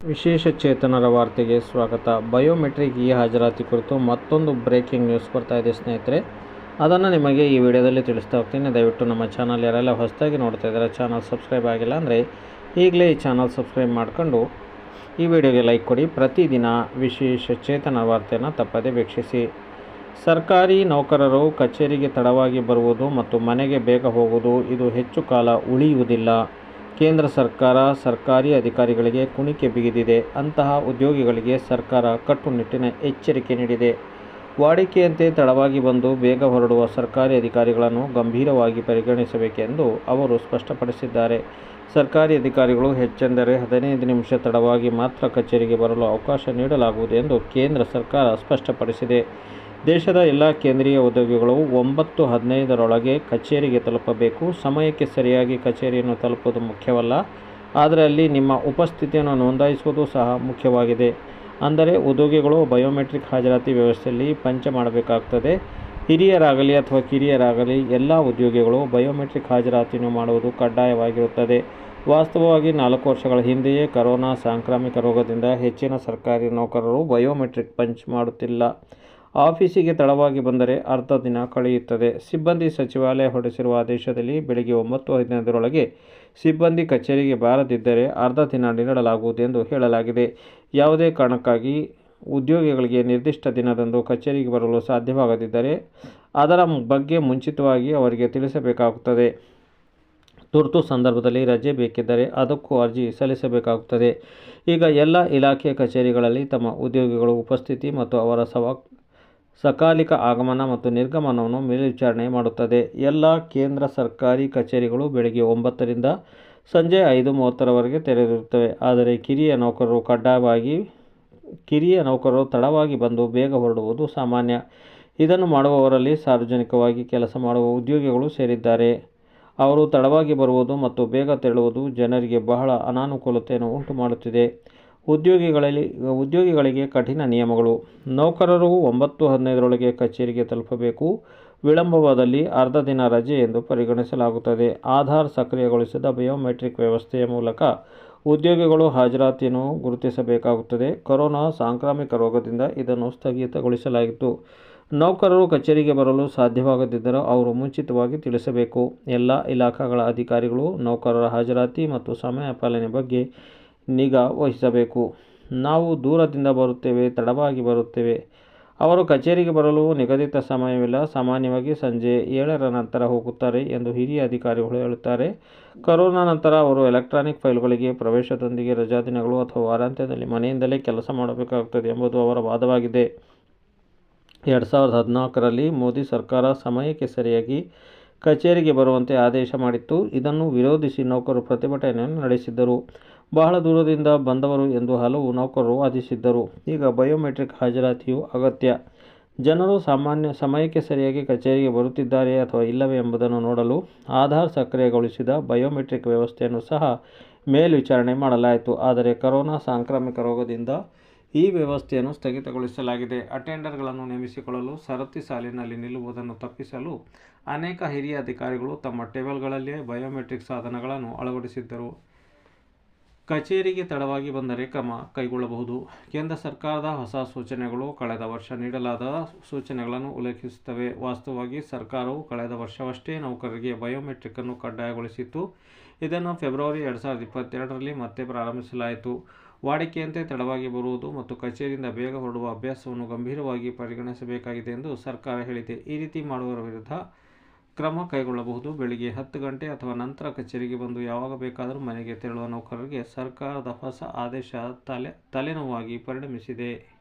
ವಿಶೇಷ ಚೇತನರ ವಾರ್ತೆಗೆ ಸ್ವಾಗತ. Biometric E ಹಾಜರಾತಿ ಕುರಿತು ಮತ್ತೊಂದು ಬ್ರೇಕಿಂಗ್ ನ್ಯೂಸ್ ಬರ್ತಾ ಇದೆ ಸ್ನೇಹಿತರೆ. ಅದನ್ನು ನಿಮಗೆ ಈ ವಿಡಿಯೋದಲ್ಲಿ ತಿಳಿಸ್ತಾ ಹೋಗ್ತೀನಿ. ದಯವಿಟ್ಟು ನಮ್ಮ ಚಾನಲ್ ಯಾರೆಲ್ಲ ಹೊಸದಾಗಿ ನೋಡ್ತಾ ಇದ್ದಾರೆ ಚಾನಲ್ ಸಬ್ಸ್ಕ್ರೈಬ್ ಆಗಿಲ್ಲ ಅಂದರೆ ಈಗಲೇ ಈ ಚಾನಲ್ ಸಬ್ಸ್ಕ್ರೈಬ್ ಮಾಡಿಕೊಂಡು ಈ ವಿಡಿಯೋಗೆ ಲೈಕ್ ಕೊಡಿ. ಪ್ರತಿದಿನ ವಿಶೇಷ ಚೇತನ ವಾರ್ತೆಯನ್ನು ತಪ್ಪದೇ ವೀಕ್ಷಿಸಿ. ಸರ್ಕಾರಿ ನೌಕರರು ಕಚೇರಿಗೆ ತಡವಾಗಿ ಬರುವುದು ಮತ್ತು ಮನೆಗೆ ಬೇಗ ಹೋಗುವುದು ಇದು ಹೆಚ್ಚು ಕಾಲ ಉಳಿಯುವುದಿಲ್ಲ. ಕೇಂದ್ರ ಸರ್ಕಾರ ಸರ್ಕಾರಿ ಅಧಿಕಾರಿಗಳಿಗೆ ಕುಣಿಕೆ ಬಿಗಿದಿದೆ. ಅಂತಹ ಉದ್ಯೋಗಿಗಳಿಗೆ ಸರ್ಕಾರ ಕಟ್ಟುನಿಟ್ಟಿನ ಎಚ್ಚರಿಕೆ ನೀಡಿದೆ. ವಾಡಿಕೆಯಂತೆ ತಡವಾಗಿ ಬಂದು ಬೇಗ ಹೊರಡುವ ಸರ್ಕಾರಿ ಅಧಿಕಾರಿಗಳನ್ನು ಗಂಭೀರವಾಗಿ ಪರಿಗಣಿಸಬೇಕೆಂದು ಅವರು ಸ್ಪಷ್ಟಪಡಿಸಿದ್ದಾರೆ. ಸರ್ಕಾರಿ ಅಧಿಕಾರಿಗಳು ಹೆಚ್ಚೆಂದರೆ ಹದಿನೈದು ನಿಮಿಷ ತಡವಾಗಿ ಮಾತ್ರ ಕಚೇರಿಗೆ ಬರಲು ಅವಕಾಶ ನೀಡಲಾಗುವುದು ಎಂದು ಕೇಂದ್ರ ಸರ್ಕಾರ ಸ್ಪಷ್ಟಪಡಿಸಿದೆ. ದೇಶದ ಎಲ್ಲ ಕೇಂದ್ರೀಯ ಉದ್ಯೋಗಿಗಳು ಒಂಬತ್ತು ಹದಿನೈದರೊಳಗೆ ಕಚೇರಿಗೆ ತಲುಪಬೇಕು. ಸಮಯಕ್ಕೆ ಸರಿಯಾಗಿ ಕಚೇರಿಯನ್ನು ತಲುಪುವುದು ಮುಖ್ಯವಲ್ಲ. ಆದರೆ ಅಲ್ಲಿ ನಿಮ್ಮ ಉಪಸ್ಥಿತಿಯನ್ನು ನೋಂದಾಯಿಸುವುದು ಸಹ ಮುಖ್ಯವಾಗಿದೆ. ಅಂದರೆ ಉದ್ಯೋಗಿಗಳು ಬಯೋಮೆಟ್ರಿಕ್ ಹಾಜರಾತಿ ವ್ಯವಸ್ಥೆಯಲ್ಲಿ ಪಂಚ ಮಾಡಬೇಕಾಗ್ತದೆ. ಹಿರಿಯರಾಗಲಿ ಅಥವಾ ಕಿರಿಯರಾಗಲಿ ಎಲ್ಲ ಉದ್ಯೋಗಿಗಳು ಬಯೋಮೆಟ್ರಿಕ್ ಹಾಜರಾತಿಯನ್ನು ಮಾಡುವುದು ಕಡ್ಡಾಯವಾಗಿರುತ್ತದೆ. ವಾಸ್ತವವಾಗಿ ನಾಲ್ಕು ವರ್ಷಗಳ ಹಿಂದೆಯೇ ಕರೋನಾ ಸಾಂಕ್ರಾಮಿಕ ರೋಗದಿಂದ ಹೆಚ್ಚಿನ ಸರ್ಕಾರಿ ನೌಕರರು ಬಯೋಮೆಟ್ರಿಕ್ ಪಂಚ್ ಮಾಡುತ್ತಿಲ್ಲ. ಆಫೀಸಿಗೆ ತಡವಾಗಿ ಬಂದರೆ ಅರ್ಧ ದಿನ ಕಳೆಯುತ್ತದೆ. ಸಿಬ್ಬಂದಿ ಸಚಿವಾಲಯ ಹೊರಡಿಸಿರುವ ಆದೇಶದಲ್ಲಿ ಬೆಳಗ್ಗೆ ಒಂಬತ್ತು ಹದಿನೈದರೊಳಗೆ ಸಿಬ್ಬಂದಿ ಕಚೇರಿಗೆ ಬಾರದಿದ್ದರೆ ಅರ್ಧ ದಿನ ನೀಡಲಾಗುವುದು ಎಂದು ಹೇಳಲಾಗಿದೆ. ಯಾವುದೇ ಕಾರಣಕ್ಕಾಗಿ ಉದ್ಯೋಗಿಗಳಿಗೆ ನಿರ್ದಿಷ್ಟ ದಿನದಂದು ಕಚೇರಿಗೆ ಬರಲು ಸಾಧ್ಯವಾಗದಿದ್ದರೆ ಅದರ ಬಗ್ಗೆ ಮುಂಚಿತವಾಗಿ ಅವರಿಗೆ ತಿಳಿಸಬೇಕಾಗುತ್ತದೆ. ತುರ್ತು ಸಂದರ್ಭದಲ್ಲಿ ರಜೆ ಬೇಕಿದ್ದರೆ ಅದಕ್ಕೂ ಅರ್ಜಿ ಸಲ್ಲಿಸಬೇಕಾಗುತ್ತದೆ. ಈಗ ಎಲ್ಲ ಇಲಾಖೆ ಕಚೇರಿಗಳಲ್ಲಿ ತಮ್ಮ ಉದ್ಯೋಗಿಗಳು ಉಪಸ್ಥಿತಿ ಮತ್ತು ಅವರ ಸವ ಸಕಾಲಿಕ ಆಗಮನ ಮತ್ತು ನಿರ್ಗಮನವನ್ನು ಮೇಲ್ವಿಚಾರಣೆ ಮಾಡುತ್ತದೆ. ಎಲ್ಲ ಕೇಂದ್ರ ಸರ್ಕಾರಿ ಕಚೇರಿಗಳು ಬೆಳಗ್ಗೆ ಒಂಬತ್ತರಿಂದ ಸಂಜೆ ಐದು ಮೂವತ್ತರವರೆಗೆ ತೆರೆದಿರುತ್ತವೆ. ಆದರೆ ಕಿರಿಯ ನೌಕರರು ಕಡ್ಡಾಯವಾಗಿ, ಕಿರಿಯ ನೌಕರರು ತಡವಾಗಿ ಬಂದು ಬೇಗ ಹೊರಡುವುದು ಸಾಮಾನ್ಯ. ಇದನ್ನು ಮಾಡುವವರಲ್ಲಿ ಸಾರ್ವಜನಿಕವಾಗಿ ಕೆಲಸ ಮಾಡುವ ಉದ್ಯೋಗಿಗಳು ಸೇರಿದ್ದಾರೆ. ಅವರು ತಡವಾಗಿ ಬರುವುದು ಮತ್ತು ಬೇಗ ತೆರಳುವುದು ಜನರಿಗೆ ಬಹಳ ಅನಾನುಕೂಲತೆಯನ್ನು ಉಂಟು ಮಾಡುತ್ತಿದೆ ಉದ್ಯೋಗಿಗಳಲ್ಲಿ, ಉದ್ಯೋಗಿಗಳಿಗೆ ಕಠಿಣ ನಿಯಮಗಳು. ನೌಕರರು ಒಂಬತ್ತು ಹದಿನೈದರೊಳಗೆ ಕಚೇರಿಗೆ ತಲುಪಬೇಕು. ವಿಳಂಬವಾದಲ್ಲಿ ಅರ್ಧ ದಿನ ರಜೆ ಎಂದು ಪರಿಗಣಿಸಲಾಗುತ್ತದೆ. ಆಧಾರ್ ಸಕ್ರಿಯಗೊಳಿಸಿದ ಬಯೋಮೆಟ್ರಿಕ್ ವ್ಯವಸ್ಥೆಯ ಮೂಲಕ ಉದ್ಯೋಗಿಗಳು ಹಾಜರಾತಿಯನ್ನು ಗುರುತಿಸಬೇಕಾಗುತ್ತದೆ. ಕೊರೋನಾ ಸಾಂಕ್ರಾಮಿಕ ರೋಗದಿಂದ ಇದನ್ನು ಸ್ಥಗಿತಗೊಳಿಸಲಾಗಿತ್ತು ನೌಕರರು ಕಚೇರಿಗೆ ಬರಲು ಸಾಧ್ಯವಾಗದಿದ್ದರೂ ಅವರು ಮುಂಚಿತವಾಗಿ ತಿಳಿಸಬೇಕು. ಎಲ್ಲ ಇಲಾಖೆಗಳ ಅಧಿಕಾರಿಗಳು ನೌಕರರ ಹಾಜರಾತಿ ಮತ್ತು ಸಮಯ ಪಾಲನೆ ಬಗ್ಗೆ ನಿಗಾ ವಹಿಸಬೇಕು. ನಾವು ದೂರದಿಂದ ಬರುತ್ತೇವೆ, ತಡವಾಗಿ ಬರುತ್ತೇವೆ. ಅವರು ಕಚೇರಿಗೆ ಬರಲು ನಿಗದಿತ ಸಮಯವಿಲ್ಲ. ಸಾಮಾನ್ಯವಾಗಿ ಸಂಜೆ ಏಳರ ನಂತರ ಹೋಗುತ್ತಾರೆ ಎಂದು ಹಿರಿಯ ಅಧಿಕಾರಿಗಳು ಹೇಳುತ್ತಾರೆ. ಕರೋನಾ ನಂತರ ಅವರು ಎಲೆಕ್ಟ್ರಾನಿಕ್ ಫೈಲ್ಗಳಿಗೆ ಪ್ರವೇಶದೊಂದಿಗೆ ರಜಾದಿನಗಳು ಅಥವಾ ವಾರಾಂತ್ಯದಲ್ಲಿ ಮನೆಯಿಂದಲೇ ಕೆಲಸ ಮಾಡಬೇಕಾಗುತ್ತದೆ ಎಂಬುದು ಅವರ ವಾದವಾಗಿದೆ. ಎರಡು ಸಾವಿರದ ಹದಿನಾಲ್ಕರಲ್ಲಿ ಮೋದಿ ಸರ್ಕಾರ ಸಮಯಕ್ಕೆ ಸರಿಯಾಗಿ ಕಚೇರಿಗೆ ಬರುವಂತೆ ಆದೇಶ ಮಾಡಿತ್ತು. ಇದನ್ನು ವಿರೋಧಿಸಿ ನೌಕರರು ಪ್ರತಿಭಟನೆಯನ್ನು ನಡೆಸಿದ್ದರು. ಬಹಳ ದೂರದಿಂದ ಬಂದವರು ಎಂದು ಹಲವು ನೌಕರರು ವಾದಿಸಿದ್ದರು. ಈಗ ಬಯೋಮೆಟ್ರಿಕ್ ಹಾಜರಾತಿಯು ಅಗತ್ಯ. ಜನರು ಸಾಮಾನ್ಯ ಸಮಯಕ್ಕೆ ಸರಿಯಾಗಿ ಕಚೇರಿಗೆ ಬರುತ್ತಿದ್ದಾರೆ ಅಥವಾ ಇಲ್ಲವೇ ಎಂಬುದನ್ನು ನೋಡಲು ಆಧಾರ್ ಸಕ್ರಿಯಗೊಳಿಸಿದ ಬಯೋಮೆಟ್ರಿಕ್ ವ್ಯವಸ್ಥೆಯನ್ನು ಸಹ ಮೇಲ್ವಿಚಾರಣೆ ಮಾಡಲಾಯಿತು. ಆದರೆ ಕರೋನಾ ಸಾಂಕ್ರಾಮಿಕ ರೋಗದಿಂದ ಈ ವ್ಯವಸ್ಥೆಯನ್ನು ಸ್ಥಗಿತಗೊಳಿಸಲಾಗಿದೆ. ಅಟೆಂಡರ್ಗಳನ್ನು ನೇಮಿಸಿಕೊಳ್ಳಲು ಸರತಿ ಸಾಲಿನಲ್ಲಿ ನಿಲ್ಲುವುದನ್ನು ತಪ್ಪಿಸಲು ಅನೇಕ ಹಿರಿಯ ಅಧಿಕಾರಿಗಳು ತಮ್ಮ ಟೇಬಲ್ಗಳಲ್ಲಿಯೇ ಬಯೋಮೆಟ್ರಿಕ್ ಸಾಧನಗಳನ್ನು ಅಳವಡಿಸಿದ್ದರು. ಕಚೇರಿಗೆ ತಡವಾಗಿ ಬಂದರೆ ಕ್ರಮ ಕೈಗೊಳ್ಳಬಹುದು. ಕೇಂದ್ರ ಸರ್ಕಾರದ ಹೊಸ ಸೂಚನೆಗಳು ಕಳೆದ ವರ್ಷ ನೀಡಲಾದ ಸೂಚನೆಗಳನ್ನು ಉಲ್ಲೇಖಿಸುತ್ತವೆ. ವಾಸ್ತವವಾಗಿ ಸರ್ಕಾರವು ಕಳೆದ ವರ್ಷವಷ್ಟೇ ನೌಕರರಿಗೆ ಬಯೋಮೆಟ್ರಿಕ್ ಅನ್ನು ಕಡ್ಡಾಯಗೊಳಿಸಿತ್ತು. ಇದನ್ನು ಫೆಬ್ರವರಿ ಎರಡು ಸಾವಿರದ ಇಪ್ಪತ್ತೆರಡರಲ್ಲಿ ಮತ್ತೆ ಪ್ರಾರಂಭಿಸಲಾಯಿತು. ವಾಡಿಕೆಯಂತೆ ತಡವಾಗಿ ಬರುವುದು ಮತ್ತು ಕಚೇರಿಯಿಂದ ಬೇಗ ಹೊರಡುವ ಅಭ್ಯಾಸವನ್ನು ಗಂಭೀರವಾಗಿ ಪರಿಗಣಿಸಬೇಕಾಗಿದೆ ಎಂದು ಸರ್ಕಾರ ಹೇಳಿದೆ. ಈ ರೀತಿ ಮಾಡುವವರ ವಿರುದ್ಧ ಕ್ರಮ ಕೈಗೊಳ್ಳಬಹುದು. ಬೆಳಿಗ್ಗೆ ಹತ್ತು ಗಂಟೆ ಅಥವಾ ನಂತರ ಕಚೇರಿಗೆ ಬಂದು ಯಾವಾಗ ಬೇಕಾದರೂ ಮನೆಗೆ ತೆರಳುವ ನೌಕರರಿಗೆ ಸರ್ಕಾರದ ಹೊಸ ಆದೇಶ ತಲೆ ತಲೆನೋವಾಗಿ ಪರಿಣಮಿಸಿದೆ.